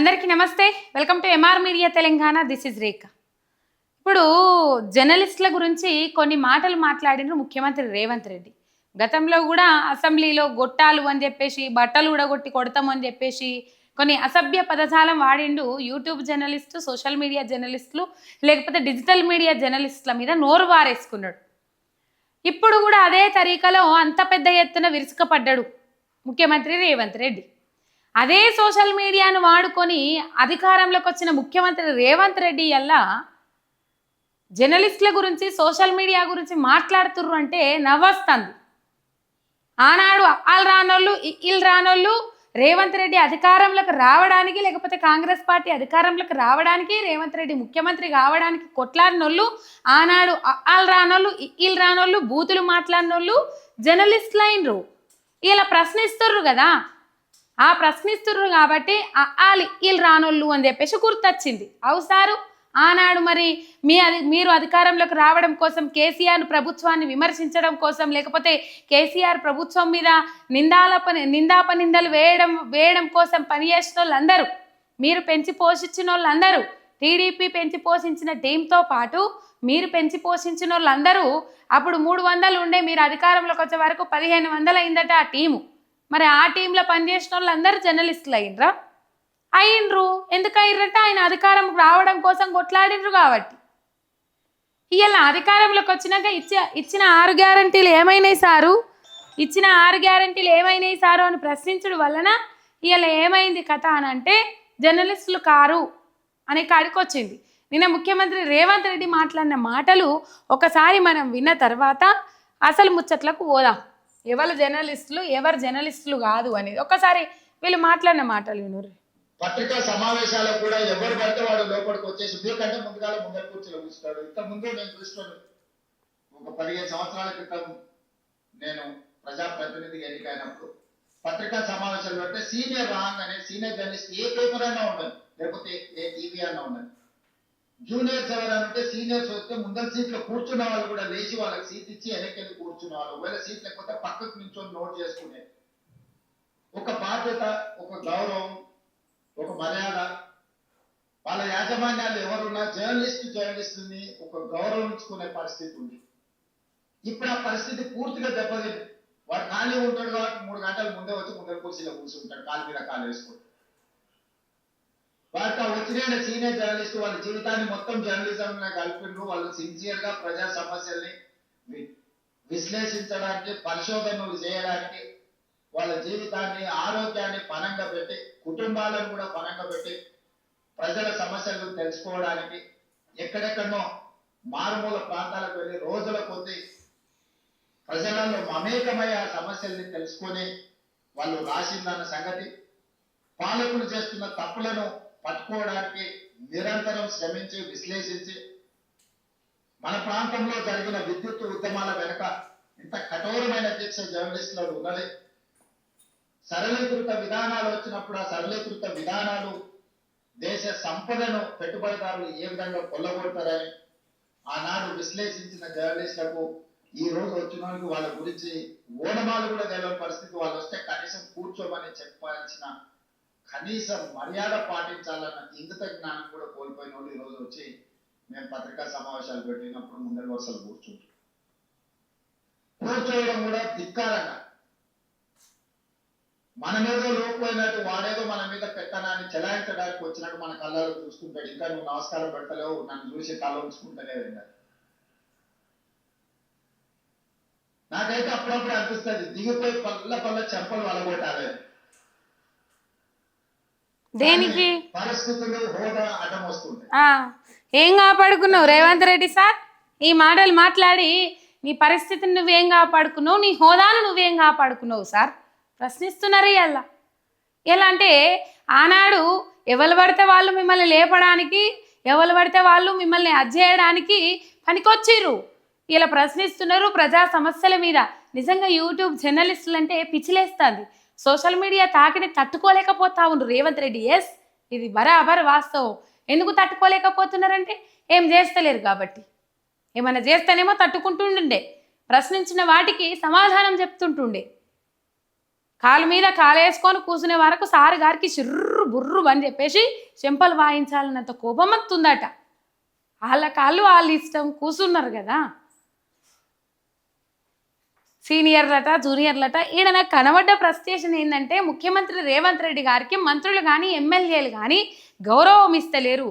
అందరికీ నమస్తే. Welcome to MR media Telangana this is Rekha ఇప్పుడు జర్నలిస్టుల గురించి కొన్ని మాటలు మాట్లాడిన ముఖ్యమంత్రి రేవంత్ రెడ్డి. గతంలో కూడా అసెంబ్లీలో గొట్టాలు అని చెప్పేసి బట్టలు ఉడగొట్టి కొడతాం అని చెప్పేసి కొన్ని అసభ్య పదజాలం వాడిండు యూట్యూబ్ జర్నలిస్టు సోషల్ మీడియా జర్నలిస్టులు లేకపోతే డిజిటల్ మీడియా జర్నలిస్టుల మీద నోరు వారేసుకున్నాడు. ఇప్పుడు కూడా అదే తరీకలో అంత పెద్ద ఎత్తున విరుచుకపడ్డాడు ముఖ్యమంత్రి రేవంత్ రెడ్డి. అదే సోషల్ మీడియాను వాడుకొని అధికారంలోకి వచ్చిన ముఖ్యమంత్రి రేవంత్ రెడ్డి అల్లా జర్నలిస్టుల గురించి సోషల్ మీడియా గురించి మాట్లాడుతుర్రు అంటే నవ్వస్తుంది. ఆనాడు వాళ్ళు రానోళ్ళు ఇల్లు రానోళ్ళు రేవంత్ రెడ్డి అధికారంలోకి రావడానికి లేకపోతే కాంగ్రెస్ పార్టీ అధికారంలోకి రావడానికి రేవంత్ రెడ్డి ముఖ్యమంత్రి కావడానికి కొట్లాడినోళ్ళు ఆనాడు వాళ్ళు రానోళ్ళు వీళ్ళు రానోళ్ళు బూతులు మాట్లాడినోళ్ళు జర్నలిస్టులు అయినరు ఇలా ప్రశ్నిస్తుర్రు కదా. ఆ ప్రశ్నిస్తుర్రు కాబట్టి వాళ్ళు వీళ్ళు రానోళ్ళు అని చెప్పేసి గుర్తొచ్చింది. అవు సారు ఆనాడు మరి మీ అది మీరు అధికారంలోకి రావడం కోసం కేసీఆర్ ప్రభుత్వాన్ని విమర్శించడం కోసం లేకపోతే కేసీఆర్ ప్రభుత్వం మీద నిందాల పని నిందాప నిందలు వేయడం వేయడం కోసం పనిచేసిన వాళ్ళందరూ మీరు పెంచి పోషించిన వాళ్ళందరూ టీడీపీ పెంచి పోషించిన టీంతో పాటు మీరు పెంచి పోషించిన వాళ్ళందరూ అప్పుడు మూడు వందలు ఉండే మీరు అధికారంలోకి వచ్చే వరకు పదిహేను వందలు అయిందట ఆ టీము. మరి ఆ టీంలో పనిచేసిన వాళ్ళందరూ జర్నలిస్టులు అయ్యిండ్రా అయ్యిండ్రు ఎందుకు అయ్యిండ్రంటే ఆయన అధికారం రావడం కోసం కొట్లాడిండ్రు కాబట్టి. ఇవాళ అధికారంలోకి వచ్చినాక ఇచ్చ ఇచ్చిన ఆరు గ్యారంటీలు ఏమైనాయి సారు? ఇచ్చిన ఆరు గ్యారంటీలు ఏమైనాయి సారు అని ప్రశ్నించడం వలన ఇవాళ ఏమైంది కథ అని అంటే జర్నలిస్టులు కారు అనే కాడికి వచ్చింది నిన్న ముఖ్యమంత్రి రేవంత్ రెడ్డి మాట్లాడిన మాటలు ఒకసారి మనం విన్న తర్వాత అసలు ముచ్చట్లకు పోదాం. ఎవరు జర్నలిస్టులు ఎవరు జర్నలిస్టులు కాదు అనేది. ఒకసారి వీళ్ళు మాట్లాడిన మాటలు వినురు. పత్రికా సమావేశాలకు కూడా ఎవరు పడితే వాడు లోపలికి వచ్చేసి మీకంటే ముందుగా ముందర కూర్చొని కూర్చున్నాడు ఇంత ముందు నేను చూస్తున్నాను ఒక పదిహేను సంవత్సరాల క్రితం నేను ప్రజాప్రతినిధి ఎన్నికైనప్పుడు పత్రికా సమావేశాలు పెడితే సీనియర్ రాంగ్ అనే సీనియర్ జర్నలిస్ట్ ఏ పేపర్ అయినా ఉండదు. లేకపోతే ఏ టీవీ అయినా ఉండదు. జూనియర్స్ ఎవరంటే సీనియర్స్ వస్తే ముందర సీట్లో కూర్చున్న వాళ్ళు కూడా లేచి వాళ్ళకి సీట్ ఇచ్చి వెనక్కి కూర్చున్న వాళ్ళు ఒకవేళ సీట్ లేకపోతే పక్కకు నించొని నోట్ చేసుకునే. ఒక బాధ్యత ఒక గౌరవం ఒక మర్యాద. వాళ్ళ యాజమాన్యాలు ఎవరున్నా జర్నలిస్ట్ జర్నలిస్ట్ని ఒక గౌరవించుకునే పరిస్థితి ఉంది. ఇప్పుడు ఆ పరిస్థితి పూర్తిగా దెబ్బతింది. వాడు ఖాళీ ఉంటాడు కాబట్టి మూడు గంటల ముందే వచ్చి ముందర కుర్చీలో కూర్చుంటాడు. కాలు మీద కాలు వేసుకుంటాడు. వారితో వచ్చిన సీనియర్ జర్నలిస్ట్ వాళ్ళ జీవితాన్ని మొత్తం జర్నలిజం కలిపిండ్రు. వాళ్ళు సిన్సియర్గా ప్రజా సమస్యల్ని వి- విశ్లేషించడానికి పరిశోధనలు చేయడానికి వాళ్ళ జీవితాన్ని ఆరోగ్యాన్ని పనంగా పెట్టి కుటుంబాలను కూడా పనంగా పెట్టి ప్రజల సమస్యలు తెలుసుకోవడానికి ఎక్కడెక్కడో మారుమూల ప్రాంతాలకు వెళ్ళి రోజుల కొద్దీ ప్రజలలో మమేకమై ఆ సమస్యల్ని తెలుసుకొని వాళ్ళు రాసిందన్న సంగతి పాలకులు చేస్తున్న తప్పులను పట్టుకోవడానికి నిరంతరం శ్రమించి విశ్లేషించి మన ప్రాంతంలో జరిగిన విద్యుత్ ఉద్యమాల వెనుక ఇంత కఠోరమైన దీక్ష జర్నలిస్టులు ఉన్నది సరళీకృత విధానాలు వచ్చినప్పుడు ఆ సరళీకృత విధానాలు దేశ సంపదను పెట్టుబడిదారులు ఏ విధంగా కొల్లగొడతారని ఆనాడు విశ్లేషించిన జర్నలిస్టులకు ఈ రోజు వచ్చిన వాళ్ళకి వాళ్ళ గురించి ఓనమాలు కూడా తెలియని పరిస్థితి. వాళ్ళు వస్తే కనీసం కూర్చోమని చెప్పాల్సిన కనీసం మర్యాద పాటించాలన్న ఇంగిత జ్ఞానం కూడా కోల్పోయిన వాళ్ళు ఈ రోజు వచ్చి మేము పత్రికా సమావేశాలు పెట్టినప్పుడు ముందర వరుసలు కూర్చుంటాం కూర్చోవడం కూడా ధిక్కారంగా. మన మీద లోపోయినట్టు వాడేదో మన మీద పెట్టనాన్ని చెలాయించడానికి వచ్చినట్టు మన కళ్ళలో చూసుకుంటాడు. ఇంకా నువ్వు నమస్కారం పెడతలేవు నన్ను చూసి కళ్ళ ఉంచుకుంటూనే నాకైతే అప్పుడప్పుడు అనిపిస్తుంది దిగిపోయి పల్ల పల్ల చెంపలు వలగొట్టాలి. దేనికి? ఏం కాపాడుకున్నావు? రేవంత్ రెడ్డి సార్ ఈ మాటలు మాట్లాడి నీ పరిస్థితిని నువ్వేం కాపాడుకున్నావు? నీ హోదాను నువ్వేం కాపాడుకున్నావు సార్? ప్రశ్నిస్తున్నారు ఇలా ఎలా అంటే ఆనాడు ఎవరు పడితే వాళ్ళు మిమ్మల్ని లేపడానికి ఎవరు పడితే వాళ్ళు మిమ్మల్ని అజ్జేయడానికి పనికొచ్చిర్రు. ఇలా ప్రశ్నిస్తున్నారు ప్రజా సమస్యల మీద. నిజంగా యూట్యూబ్ జర్నలిస్టులు అంటే పిచ్చిలేస్తుంది. సోషల్ మీడియా తాకిని తట్టుకోలేకపోతా ఉండు రేవంత్ రెడ్డి. ఎస్ ఇది బరాబర్ వాస్తవం. ఎందుకు తట్టుకోలేకపోతున్నారంటే ఏం చేస్తలేరు కాబట్టి. ఏమైనా చేస్తేనేమో తట్టుకుంటుండే ప్రశ్నించిన వాటికి సమాధానం చెప్తుంటుండే. కాలు మీద కాలేసుకొని కూర్చునే వరకు సారు గారికి చిర్రు బుర్రు అని చెప్పేసి చెంపలు వాయించాలన్నంత కోపం వస్తుందట వాళ్ళ కాళ్ళు వాళ్ళ ఇష్టం కూర్చున్నారు కదా. సీనియర్లట జూనియర్లట ఈడ నాకు కనబడ్డ ప్రస్టేషన్ ఏంటంటే ముఖ్యమంత్రి రేవంత్ రెడ్డి గారికి మంత్రులు కానీ ఎమ్మెల్యేలు కానీ గౌరవం ఇస్తలేరు.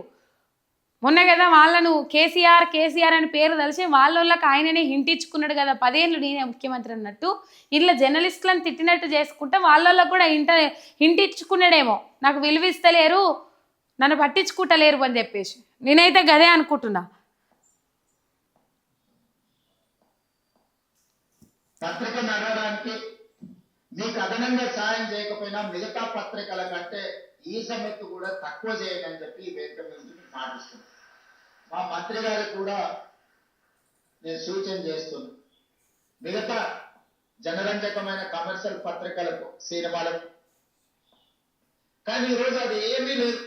మొన్న కదా వాళ్ళను కేసీఆర్ కేసీఆర్ అని పేరు తెలిసి వాళ్ళకి ఆయననే ఇంటిచ్చుకున్నాడు కదా పదేళ్ళు నేనే ముఖ్యమంత్రి అన్నట్టు. ఇట్లా జర్నలిస్టులను తిట్టినట్టు చేసుకుంటే వాళ్ళకి కూడా ఇంట హింట్ నాకు విలువిస్తలేరు నన్ను పట్టించుకుంటలేరు అని చెప్పేసి. నేనైతే గదే అనుకుంటున్నా. పత్రిక నడవడానికి మీకు అదనంగా సాయం చేయకపోయినా మిగతా పత్రికల కంటే ఈ సమ్మెత్తు కూడా తక్కువ చేయండి అని చెప్పి ఈ వేదిక నుంచి మాటిస్తున్నాను మా మంత్రి గారికి కూడా నేను సూచన చేస్తున్నాను. మిగతా జనరంజకమైన కమర్షియల్ పత్రికలకు సినిమాలకు. కానీ ఈరోజు అది ఏమీ లేదు.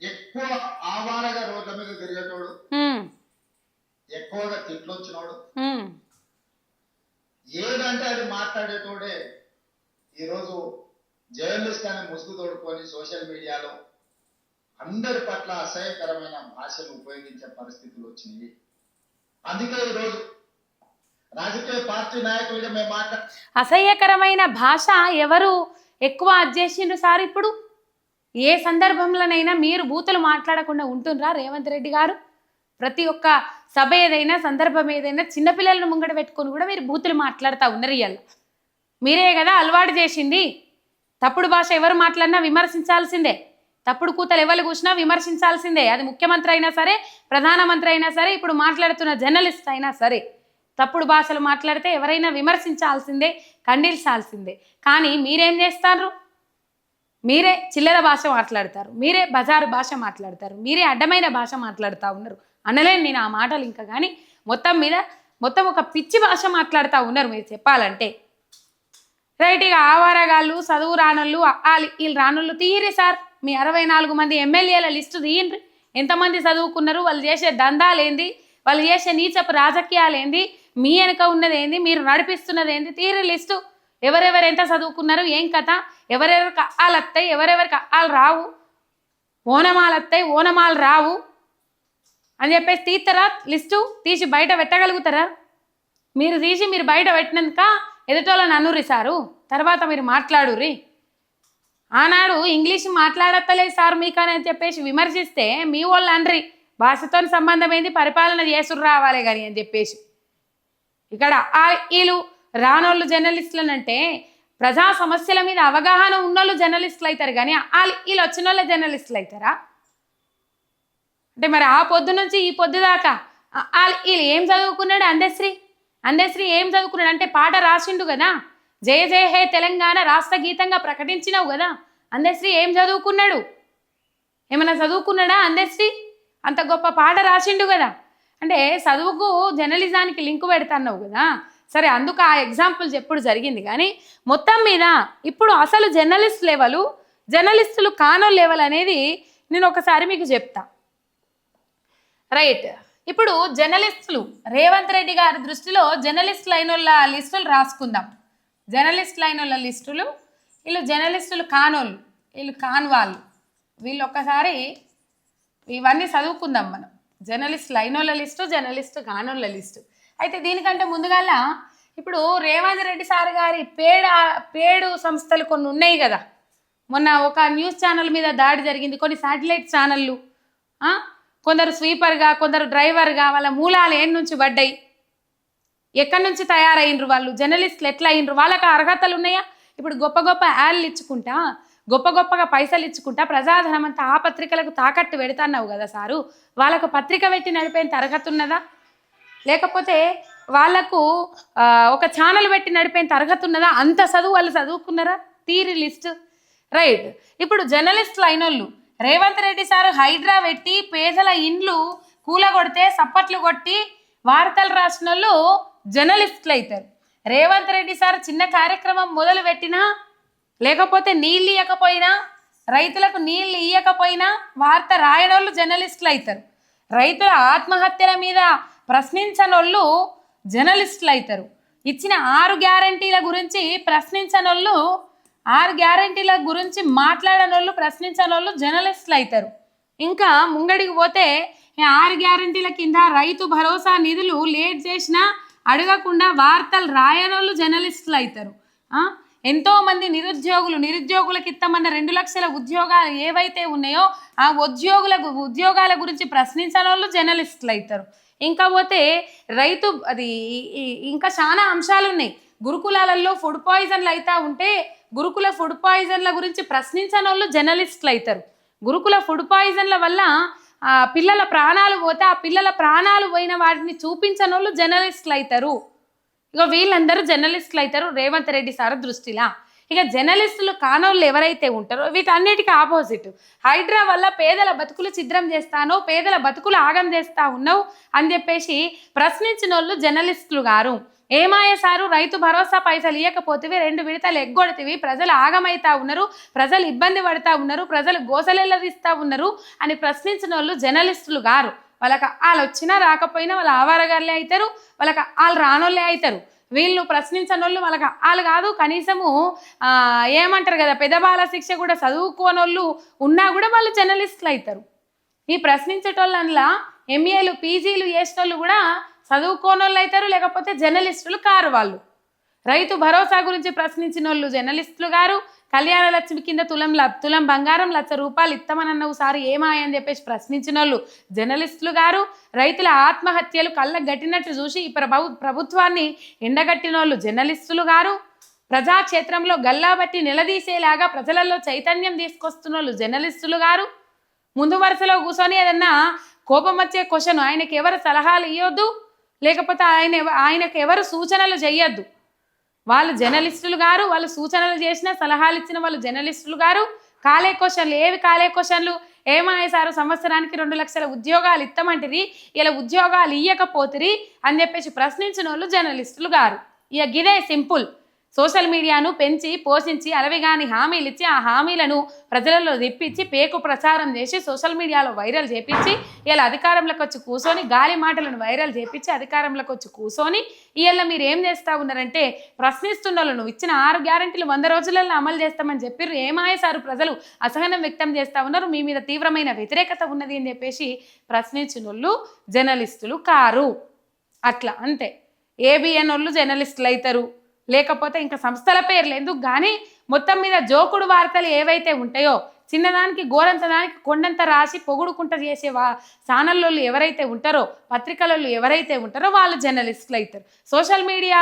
ఎక్కువ ఆవారగా రోడ్ల మీద తిరిగేటోడు ఎక్కువగా తిట్లు వచ్చినోడు హ్మ్. ఏదంటే అది మాట్లాడేటోడే ఈరోజు జర్నలిస్ట్ అని ముసుగు తోడుకొని సోషల్ మీడియాలో అందరి పట్ల అసహ్యకరమైన భాషను ఉపయోగించే పరిస్థితులు వచ్చినాయి. అందుకే ఈరోజు రాజకీయ పార్టీ నాయకులుగా మేము మాట్లా అసహ్యకరమైన భాష ఎవరు ఎక్కువ అధ్యక్షుడు సార్ ఇప్పుడు? ఏ సందర్భంలోనైనా మీరు బూతులు మాట్లాడకుండా ఉంటుండ్రా రేవంత్ రెడ్డి గారు? ప్రతి ఒక్క సభ ఏదైనా సందర్భం ఏదైనా చిన్నపిల్లలను ముంగడ పెట్టుకొని కూడా మీరు బూతులు మాట్లాడుతూ ఉన్నారు ఇవాళ మీరే కదా అలవాటు చేసింది. తప్పుడు భాష ఎవరు మాట్లాడినా విమర్శించాల్సిందే. తప్పుడు కూతలు ఎవరు కూసినా విమర్శించాల్సిందే. అది ముఖ్యమంత్రి అయినా సరే ప్రధానమంత్రి అయినా సరే ఇప్పుడు మాట్లాడుతున్న జర్నలిస్ట్ అయినా సరే తప్పుడు భాషలు మాట్లాడితే ఎవరైనా విమర్శించాల్సిందే ఖండించాల్సిందే. కానీ మీరేం చేస్తారు? మీరే చిల్లర భాష మాట్లాడతారు. మీరే బజారు భాష మాట్లాడతారు. మీరే అడ్డమైన భాష మాట్లాడుతూ ఉన్నారు. అనలేను నేను ఆ మాటలు ఇంకా కానీ మొత్తం మీద మొత్తం ఒక పిచ్చి భాష మాట్లాడుతూ ఉన్నారు మీరు చెప్పాలంటే. రైట్ ఇక ఆవారగాళ్ళు చదువు రానుళ్ళు వాళ్ళు వీళ్ళు రానుళ్ళు తీయరే సార్. మీ అరవై నాలుగు మంది ఎమ్మెల్యేల లిస్టు తీయండి ఎంతమంది చదువుకున్నారు వాళ్ళు చేసే దందాలు ఏంది వాళ్ళు చేసే నీచపు రాజకీయాలు ఏంది మీ వెనుక ఉన్నది ఏంది మీరు నడిపిస్తున్నది ఏంది తీరి లిస్టు. ఎవరెవరు ఎంత చదువుకున్నారు ఏం కథ ఎవరెవరికి అక్కాలు వస్తాయి ఎవరెవరికి అక్కాలు రావు. ఓనమాలు వస్తాయి ఓనమాలు రావు. అని చెప్పేసి తీస్తారా లిస్టు తీసి బయట పెట్టగలుగుతారా? మీరు తీసి మీరు బయట పెట్టినాక ఎదుటోళ్ళని అనుర్రి సారు. తర్వాత మీరు మాట్లాడుర్రి. ఆనాడు ఇంగ్లీష్ మాట్లాడతలేదు సార్ మీకు అని చెప్పేసి విమర్శిస్తే మీ వాళ్ళు అనరి భాషతో సంబంధం ఏంది పరిపాలన చేసుడు రావాలి కానీ అని చెప్పేసి. ఇక్కడ వీళ్ళు రానోళ్ళు జర్నలిస్టులు అంటే ప్రజా సమస్యల మీద అవగాహన ఉన్నోళ్ళు జర్నలిస్టులు అవుతారు కానీ వాళ్ళు వీళ్ళు వచ్చిన వాళ్ళే జర్నలిస్టులు అవుతారా అంటే మరి ఆ పొద్దు నుంచి ఈ పొద్దు దాకా? వీళ్ళు ఏం చదువుకున్నాడు అందశ్రీ? అందశ్రీ ఏం చదువుకున్నాడు? అంటే పాట రాసిండు కదా? జయ జయ హే తెలంగాణ రాష్ట్ర గీతంగా ప్రకటించినావు కదా? అందశ్రీ ఏం చదువుకున్నాడు? ఏమైనా చదువుకున్నాడా అందశ్రీ? అంత గొప్ప పాట రాసిండు కదా? అంటే చదువుకు జర్నలిజానికి లింక్ పెడతాన్నావు కదా? సరే అందుకు ఆ ఎగ్జాంపుల్ చెప్పుడు జరిగింది. కానీ మొత్తం మీద ఇప్పుడు అసలు జర్నలిస్ట్ లెవెలు జర్నలిస్టులు కానో లెవెల్ అనేది నేను ఒకసారి మీకు చెప్తా. రైట్. ఇప్పుడు జర్నలిస్టులు రేవంత్ రెడ్డి గారి దృష్టిలో జర్నలిస్ట్ లైనోళ్ళ లిస్టులు రాసుకుందాం. జర్నలిస్ట్ లైనోళ్ళ లిస్టులు వీళ్ళు జర్నలిస్టులు కానోళ్ళు వీళ్ళు కాని వాళ్ళు వీళ్ళు ఒక్కసారి ఇవన్నీ చదువుకుందాం మనం. జర్నలిస్ట్ లైనోళ్ళ లిస్టు జర్నలిస్ట్ కానోళ్ళ లిస్టు. అయితే దీనికంటే ముందుగాల ఇప్పుడు రేవంత్ రెడ్డి సార్ గారి పేడ పేడు సంస్థలు కొన్ని ఉన్నాయి కదా. మొన్న ఒక న్యూస్ ఛానల్ మీద దాడి జరిగింది కొన్ని శాటిలైట్ ఛానళ్ళు కొందరు స్వీపర్గా కొందరు డ్రైవర్గా వాళ్ళ మూలాలు ఏం నుంచి పడ్డాయి? ఎక్కడి నుంచి తయారైనరు వాళ్ళు? జర్నలిస్టులు ఎట్లా అయినరు వాళ్ళకి అర్హతలు ఉన్నాయా? ఇప్పుడు గొప్ప గొప్ప యాడ్లు ఇచ్చుకుంటా గొప్ప గొప్పగా పైసలు ఇచ్చుకుంటా ప్రజాధనం అంతా ఆ పత్రికలకు తాకట్టు పెడతాన్నావు కదా సారు? వాళ్ళకు పత్రిక పెట్టి నడిపేంత అర్హత ఉన్నదా? లేకపోతే వాళ్ళకు ఒక ఛానల్ పెట్టి నడిపేంత అర్హత ఉన్నదా? అంత చదువు వాళ్ళు చదువుకున్నారా? తీరి లిస్ట్. రైట్. ఇప్పుడు జర్నలిస్టులు అయినోళ్ళు రేవంత్ రెడ్డి సార్ హైడ్రా పెట్టి పేదల ఇండ్లు కూలగొడితే సప్పట్లు కొట్టి వార్తలు రాసిన వాళ్ళు జర్నలిస్టులు అవుతారు రేవంత్ రెడ్డి సార్ చిన్న కార్యక్రమం మొదలు పెట్టినా లేకపోతే నీళ్ళు ఇవ్వకపోయినా రైతులకు నీళ్ళు ఇవ్వకపోయినా వార్త రాయనోళ్ళు జర్నలిస్టులు అవుతారు రైతుల ఆత్మహత్యల మీద ప్రశ్నించనోళ్ళు జర్నలిస్టులు అవుతారు ఇచ్చిన ఆరు గ్యారంటీల గురించి ప్రశ్నించనోళ్ళు ఆరు గ్యారంటీల గురించి మాట్లాడనోళ్ళు ప్రశ్నించనోళ్ళు జర్నలిస్టులు అవుతారు ఇంకా ముంగడికి పోతే ఆరు గ్యారంటీల కింద రైతు భరోసా నిధులు లేట్ చేసినా అడగకుండా వార్తలు రాయనోళ్ళు జర్నలిస్టులు అవుతారు ఎంతోమంది నిరుద్యోగులు నిరుద్యోగులకు ఇస్తామన్న రెండు లక్షల ఉద్యోగాలు ఏవైతే ఉన్నాయో ఆ ఉద్యోగుల ఉద్యోగాల గురించి ప్రశ్నించని వాళ్ళు జర్నలిస్టులు అవుతారు ఇంకా పోతే రైతు అది ఇంకా చాలా అంశాలు ఉన్నాయి గురుకులాలలో ఫుడ్ పాయిజన్లు అయితే ఉంటే గురుకుల ఫుడ్ పాయిజన్ల గురించి ప్రశ్నించిన వాళ్ళు జర్నలిస్టులు అవుతారు గురుకుల ఫుడ్ పాయిజన్ల వల్ల పిల్లల ప్రాణాలు పోతే ఆ పిల్లల ప్రాణాలు పోయిన వాటిని చూపించని వాళ్ళు జర్నలిస్టులు అవుతారు ఇక వీళ్ళందరూ జర్నలిస్టులు అవుతారు రేవంత్ రెడ్డి సార్ దృష్టిలా. ఇక జర్నలిస్టులు కానోళ్ళు ఎవరైతే ఉంటారో వీటన్నిటికీ ఆపోజిట్. హైడ్రా వల్ల పేదల బతుకులు చిద్రం చేస్తానో పేదల బతుకులు ఆగం చేస్తా ఉన్నావు అని చెప్పేసి ప్రశ్నించిన వాళ్ళు జర్నలిస్టులు గారు. ఏమాయ సారు రైతు భరోసా పైసలు ఇవ్వకపోతే రెండు విడతలు ఎగ్గొడితివి. ప్రజలు ఆగమైతా ఉన్నారు. ప్రజలు ఇబ్బంది పడతా ఉన్నారు. ప్రజలు గోసలెల్లదీస్తా ఉన్నారు అని ప్రశ్నించిన వాళ్ళు జర్నలిస్టులు గారు. వాళ్ళకి వాళ్ళు వచ్చినా రాకపోయినా వాళ్ళ ఆవారగారులే అవుతారు వాళ్ళకి వాళ్ళు రానోళ్ళే అవుతారు వీళ్ళు ప్రశ్నించని వాళ్ళు వాళ్ళకి వాళ్ళు కాదు. కనీసము ఏమంటారు కదా పెద్దబాల శిక్ష కూడా చదువుకోనోళ్ళు ఉన్నా కూడా వాళ్ళు జర్నలిస్టులు అవుతారు ఈ ప్రశ్నించేటోళ్ళ ఎంఏలు పీజీలు చేసేటోళ్ళు కూడా చదువుకోనోళ్ళు అవుతారు లేకపోతే జర్నలిస్టులు కారు వాళ్ళు. రైతు భరోసా గురించి ప్రశ్నించిన వాళ్ళు జర్నలిస్టులు గారు కళ్యాణ లక్ష్మి కింద తులం ల- తులం బంగారం లక్ష రూపాయలు ఇస్తామనన్నవు సార్ ఏమాయని చెప్పేసి ప్రశ్నించిన వాళ్ళు జర్నలిస్టులు గారు రైతుల ఆత్మహత్యలు కళ్ళ గట్టినట్టు చూసి ఈ ప్రభు ప్రభుత్వాన్ని ఎండగట్టిన వాళ్ళు జర్నలిస్టులు గారు ప్రజాక్షేత్రంలో గల్లాబట్టి నిలదీసేలాగా ప్రజలలో చైతన్యం తీసుకొస్తున్న వాళ్ళు జర్నలిస్టులు గారు. ముందు వరుసలో కూర్చొని ఏదన్నా కోపం వచ్చే క్వశ్చన్ ఆయనకి ఎవరు సలహాలు ఇవ్వద్దు లేకపోతే ఆయన ఆయనకు ఎవరు సూచనలు చేయొద్దు. వాళ్ళు జర్నలిస్టులు గారు వాళ్ళు సూచనలు చేసిన సలహాలు ఇచ్చిన వాళ్ళు జర్నలిస్టులు గారు. కాలే క్వశ్చన్లు ఏవి కాలే క్వశ్చన్లు? ఏమన్నాయి సారు సంవత్సరానికి రెండు లక్షల ఉద్యోగాలు ఇస్తామంటిరి ఇలా ఉద్యోగాలు ఇయ్యకపోతిరి అని చెప్పేసి ప్రశ్నించిన వాళ్ళు జర్నలిస్టులు గారు. ఇక గిదే సింపుల్. సోషల్ మీడియాను పెంచి పోషించి అలవిగాని హామీలు ఇచ్చి ఆ హామీలను ప్రజలలో తెప్పించి పేకు ప్రచారం చేసి సోషల్ మీడియాలో వైరల్ చేపించి ఇలా అధికారంలోకి వచ్చి కూర్చొని గాలి మాటలను వైరల్ చేపించి అధికారంలోకి వచ్చి కూర్చొని ఇలా మీరు ఏం చేస్తా ఉన్నారంటే ప్రశ్నిస్తున్న వాళ్ళు నువ్వు ఇచ్చిన ఆరు గ్యారెంటీలు వంద రోజులలో అమలు చేస్తామని చెప్పిర్రు. ఏమాయసారు ప్రజలు అసహనం వ్యక్తం చేస్తా ఉన్నారు. మీ మీద తీవ్రమైన వ్యతిరేకత ఉన్నది అని చెప్పేసి ప్రశ్నించిన వాళ్ళు జర్నలిస్టులు కారు. అట్లా అంతే. ఏబిఎన్ వాళ్ళు జర్నలిస్టులు అవుతారు లేకపోతే ఇంకా సంస్థల పేర్లు ఎందుకు? కానీ మొత్తం మీద జోకుడు వార్తలు ఏవైతే ఉంటాయో చిన్నదానికి గోరంత దానికి కొండంత రాసి పొగుడుకుంట చేసే వా ఛానళ్ళు ఎవరైతే ఉంటారో పత్రికలలో ఎవరైతే ఉంటారో వాళ్ళు జర్నలిస్టులు అవుతారు సోషల్ మీడియా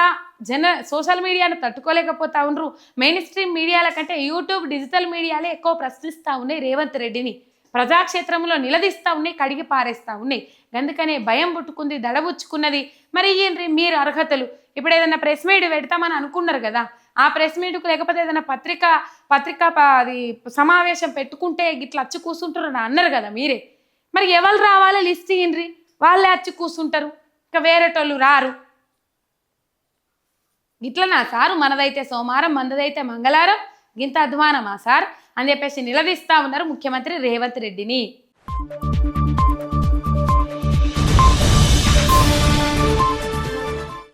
జన సోషల్ మీడియాను తట్టుకోలేకపోతా ఉన్నారు మెయిన్ స్ట్రీమ్ మీడియాల కంటే యూట్యూబ్ డిజిటల్ మీడియాలే ఎక్కువ ప్రశ్నిస్తూ ఉన్నాయి రేవంత్ రెడ్డిని. ప్రజాక్షేత్రంలో నిలదీస్తూ ఉన్నాయి కడిగి పారేస్తూ ఉన్నాయి. అందుకనే భయం పుట్టుకుంది దడబుచ్చుకున్నది. మరి ఏంటి మీరు అర్హతలు. ఇప్పుడు ఏదైనా ప్రెస్ మీట్ పెడతామని అనుకున్నారు కదా ఆ ప్రెస్ మీట్కు లేకపోతే ఏదైనా పత్రిక పత్రిక ప- అది సమావేశం పెట్టుకుంటే ఇట్లా వచ్చి కూర్చుంటారు అని అన్నారు కదా మీరే. మరి ఎవరు రావాలి లిస్ట్ ఇయ్యండ్రి? వాళ్ళే అచ్చి కూర్చుంటారు ఇంకా వేరేటోళ్ళు రారు. ఇట్లనా సారు మనదైతే సోమవారం మనదైతే మంగళవారం గింత అధ్వానమా సార్? అని చెప్పేసి నిలదీస్తా ఉన్నారు ముఖ్యమంత్రి రేవంత్ రెడ్డిని.